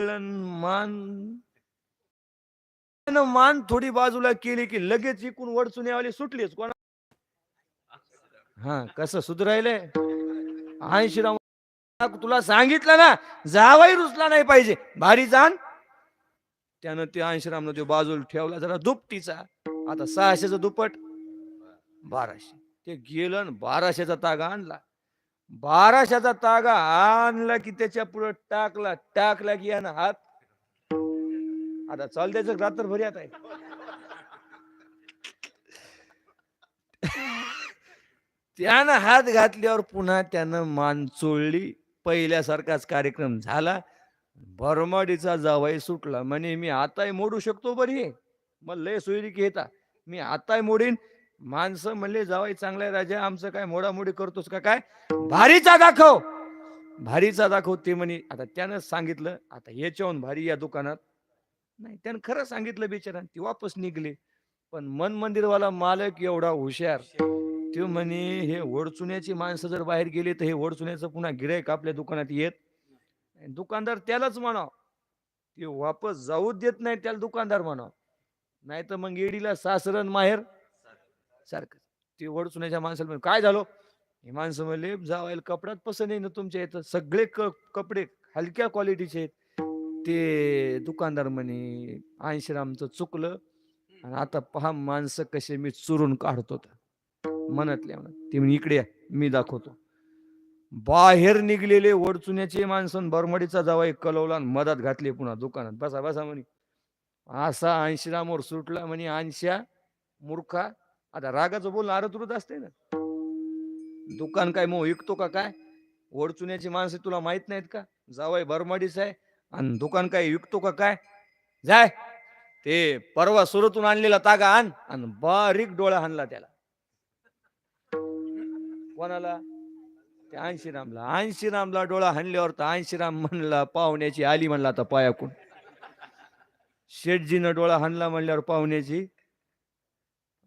मान. मान थोडी बाजूला केली की लगेच इकून वडचुण्यावाली सुटलीच. कोणा हा कस सुधरायलंय ऐंशी राम तुला सांगितलं ना जावाही रुचला नाही पाहिजे. भारी जाण. त्यानं ते ऐंशी ते बाजूला ठेवला जरा दुपटीचा. आता सहाशेचा दुप्पट बाराशे. ते गेलं बाराशेचा तागा आणला. बाराशाचा तागा आणला की त्याच्या पुढे टाकला टाकला की यानं हात. आता चाल त्याचं रात्रभरी आता आहे. त्यानं हात घातल्यावर पुन्हा त्यानं मान चोळली. पहिल्यासारखाच कार्यक्रम झाला. भरमाडीचा जावाई सुटला. म्हणे मी आताही मोडू शकतो बरी मग लय सोयरी की येता मी आताही मोडीन. माणसं म्हणले जावाई चांगलाय राजा आमचं काय मोडामोडी करतोस का काय? भारीचा दाखव. भारीचा दाखव ते म्हणे. आता त्यानं सांगितलं आता याच्याहून भारी या दुकानात. नाही त्यानं खरं सांगितलं बिचारा ती वापस निघले. पण मन मंदिरवाला मालक एवढा हुशार. ते म्हणे हे वडचुण्याची माणसं जर बाहेर गेली तर हे वडचुण्याचं पुन्हा गिरायक आपल्या दुकानात येत. दुकानदार त्यालाच म्हणाव ते वापस जाऊ देत नाही त्याला दुकानदार म्हणाव. नाही तर मग येडीला सासरन माहेर सारखं. ते वडचुण्याच्या माणसाला म्हणे, काय झालं? हे माणसं म्हणले जावायला कपड्यात पसंत आहे ना तुमच्या इथं. सगळे क कपडे हलक्या क्वालिटीचे आहेत. ते दुकानदार म्हणे ऐंशी चुकलं आणि आता पहा माणसं कसे मी चुरून काढतो तर मनातल्या मनात ते म्हणे इकडे या, मी दाखवतो. बाहेर निघलेले वडचुण्याचे माणसं बरमडीचा जावाई कलवला आणि मधात घातले पुन्हा दुकानात. बसा बसा म्हणे. असा ऐंशीरामवर सुटला म्हणे ऐंशा मूर्खा. आता रागाचं बोलणं आरतुरत असते ना. दुकान काय मग विकतो का काय? वडचुण्याची माणसं तुला माहीत नाहीत का? जावाई बरमाडीच आहे. आणि दुकान काय विकतो का काय? जाय. ते परवा सुरतून आणलेला तागा आण. आणि बारीक डोळा आणला त्याला. कोणाला? ते ऐंशी रामला ऐंशी रामला डोळा हाणल्यावर तर ऐंशी राम म्हणला पाहुण्याची आली म्हणला आता पायाकून. शेटजीनं डोळा हाणला म्हणल्यावर पाहुण्याची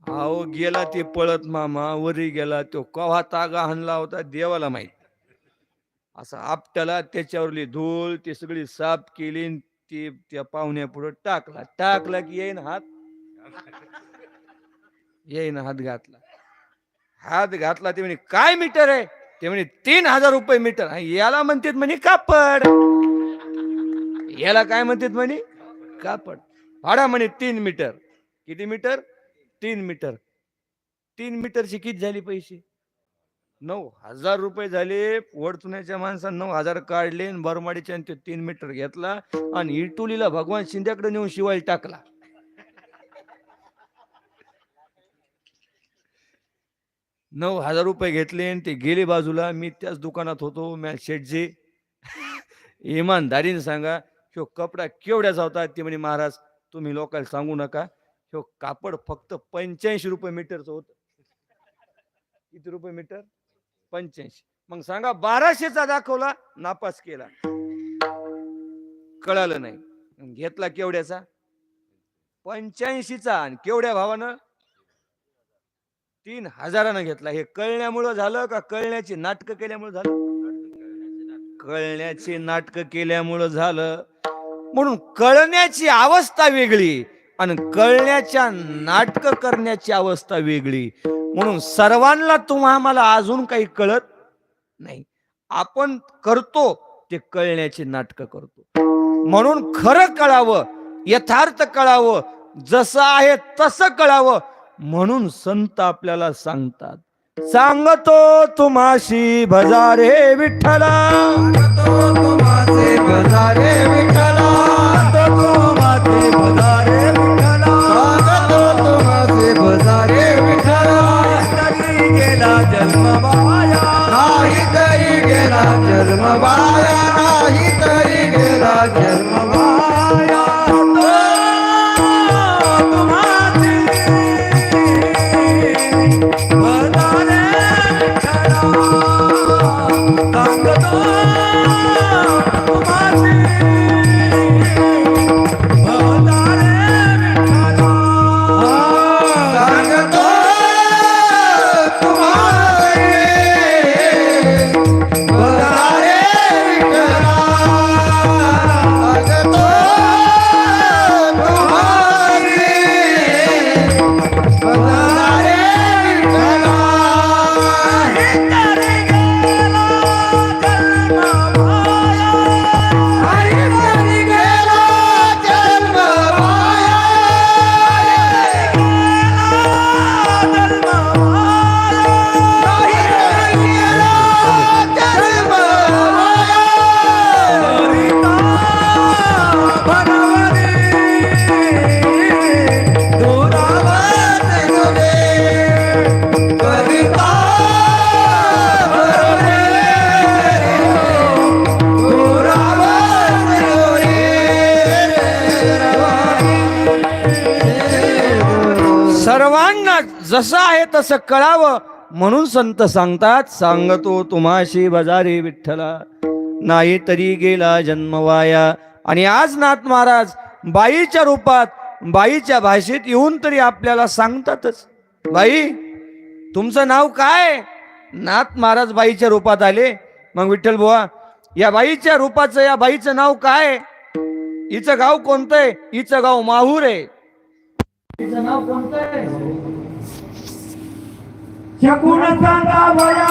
अहो गेला ते पळत मामा वरी गेला तो. कव्हा तागा हाणला होता देवाला माहीत असा आपट्याला त्याच्यावरली धूळ ती सगळी साफ केली ती त्या पाहुण्या पुढे टाकला. टाकला की येईन हात. येईन हात घातला. हात घातला ते म्हणे काय मीटर आहे? ते म्हणे तीन हजार रुपये मीटर. याला म्हणतात म्हणे कापड. याला काय म्हणतात म्हणे? कापड. भाडा म्हणे तीन मीटर. किती मीटर? तीन मीटर. तीन मीटरची किती झाली पैसे? नऊ हजार रुपये झाले. वडतुण्याच्या माणसानं नऊ हजार काढले आणि बरमाडीच्या आणि ते तीन मीटर घेतला आणि इटुलीला भगवान शिंद्याकडे नेऊन शिवायला टाकला. नऊ हजार रुपये घेतले आणि ते गेले बाजूला. मी त्याच दुकानात होतो. मॅ शेटजी इमानदारीने सांगा ह्यो कपडा केवढ्याचा होता? ते म्हणे महाराज तुम्ही लोकांना सांगू नका. ह्यो कापड फक्त पंच्याऐंशी रुपये मीटरचं होत. किती रुपये मीटर? पंच्याऐंशी. मग सांगा बाराशेचा दाखवला नापास केला. कळालं नाही. घेतला केवढ्याचा? पंच्याऐंशीचा. आणि केवढ्या भावानं? तीन हजारानं घेतला. हे कळण्यामुळं झालं का कळण्याची नाटकं केल्यामुळे झालं? कळण्याची नाटकं केल्यामुळं झालं. म्हणून कळण्याची अवस्था वेगळी. आणि कळण्याच्या नाटक करण्याची अवस्था वेगळी. म्हणून सर्वांना तुम्हा मला अजून काही कळत नाही. आपण करतो ते कळण्याची नाटक करतो. म्हणून खरं कळावं यथार्थ कळावं जसं आहे तसं कळावं म्हणून संत आपल्याला सांगतात. सांगतो तुम्हाशी भजारे विठ्ठला. तुम्हाचे तरी गेला जसं आहे तसं कळावं म्हणून संत सांगतात सांगतो तुम्हाशी बजारी विठ्ठला. नाही तरी गेला जन्मवाया आणि आज नाथ महाराज बाईच्या रूपात बाईच्या भाषेत येऊन तरी आपल्याला सांगतातच. बाई तुमचं नाव काय? नाथ महाराज बाईच्या रूपात आले. मग विठ्ठल बुवा या बाईच्या रूपाचं या बाईचं नाव काय? हिचं गाव कोणतंय? हिचं गाव माहूर आहे हिचं नाव कोणतं आहे शकून सांगा वया